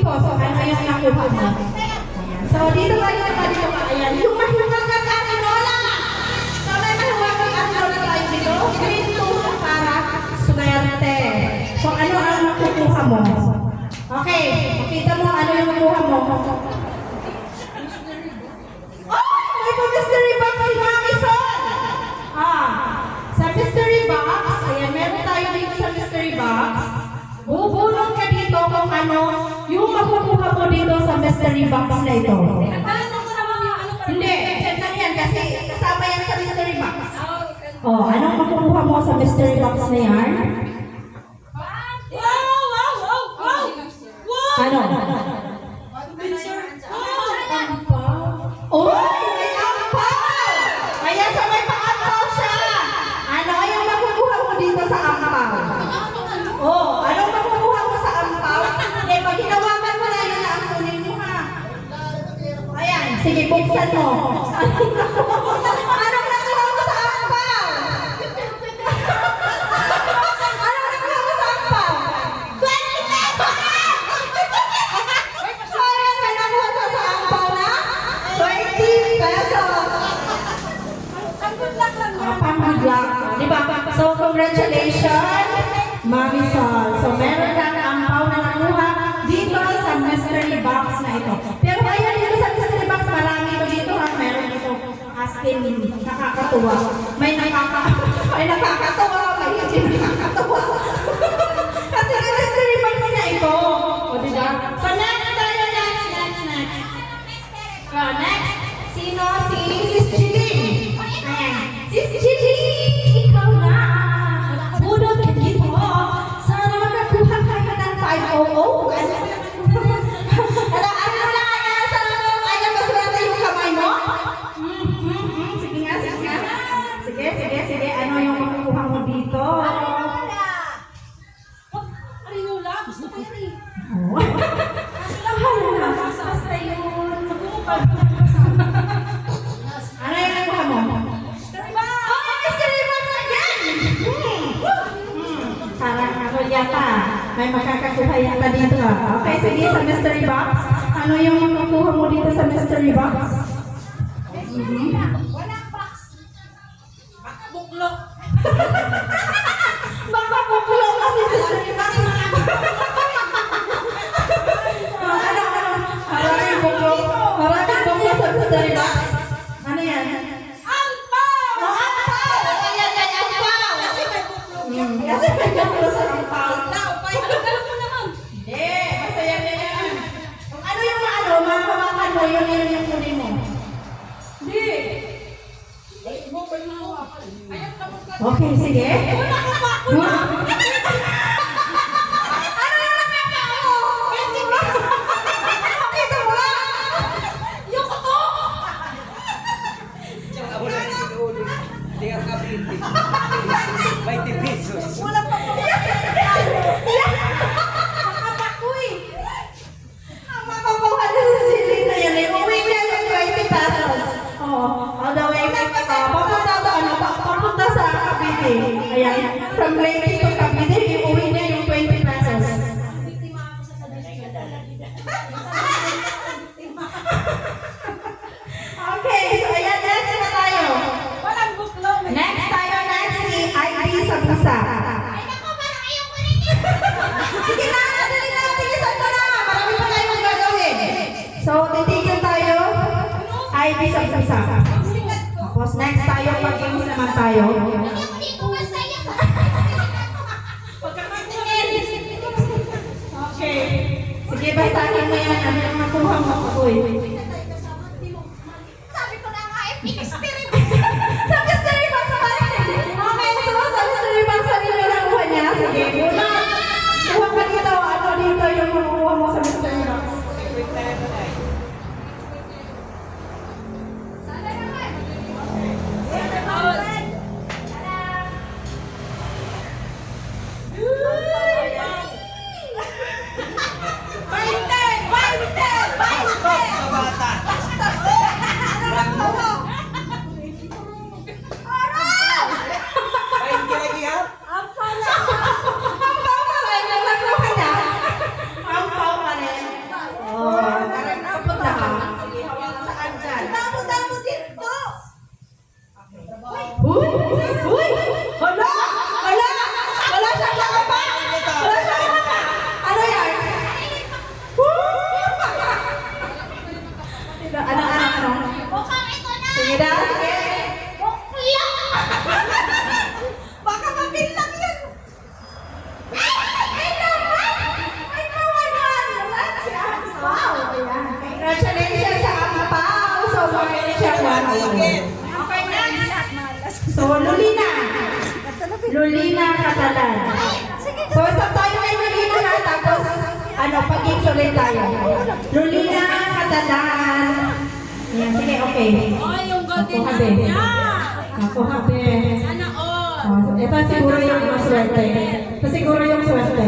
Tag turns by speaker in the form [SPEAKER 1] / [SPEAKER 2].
[SPEAKER 1] po. So, ano yung nakuha mo? So, dito dito ka, dito ka. Ayan. Yung mahiwagang arinola. So, may mahiwagang arinola tayo dito. Green tool para swerte. So, ano ang nakukuha mo? Okay. Makita mo ano yung nakuha mo. Oh! May pa mystery sa mystery box na ito. Hindi, check yan kasi kasama yan sa mystery box. Oh, anong makukuha mo sa mystery box na yan? Ano? Oh, buksan mo. Anong nakuha mo sa ampaw? Anong nakuha mo sa ampaw? 20 pesos! So, ayan, may nakuha ka sa ampaw na 20 pesos. Ah, pang-good Di ba? So, congratulations, Mami Sol. So, meron kang ampaw na nakuha dito sa mystery box na ito. ริงๆนะคะค่าตัว ไม่นะคะคาไม่นะคะค่าตัวเราไหลอย่างที่ May makakakuha yata dito. ah. Okay, sige sa mystery box. Ano yung makukuha mo dito sa mystery box? Mhm. Baka Okay, sige. Huh? Ano From Leyte to Cavite, uwi niya yung 20 pesos. Okay, so ayan, next na tayo. Next tayo, next si ID sa pusa. Sige na, dali na, bilisan mo na. Marami pa tayong gagawin. So, titigil tayo. ID sa pusa. Tapos next tayo, pag-games naman tayo. Okay. Sige, basahin mo yan. Ano yung makuha mo? Uy. So,
[SPEAKER 2] Lolina.
[SPEAKER 1] Lolina Catalan. So, stop tayo kay Lolina ha, tapos ano, pag-gigs tayo. Lolina Catalan. Yan, sige, okay.
[SPEAKER 2] Ay, yung golden
[SPEAKER 1] Ako,
[SPEAKER 2] niya.
[SPEAKER 1] Ako, habe.
[SPEAKER 2] Sana all.
[SPEAKER 1] Oh, ito siguro yung swerte. Ito siguro yung swerte.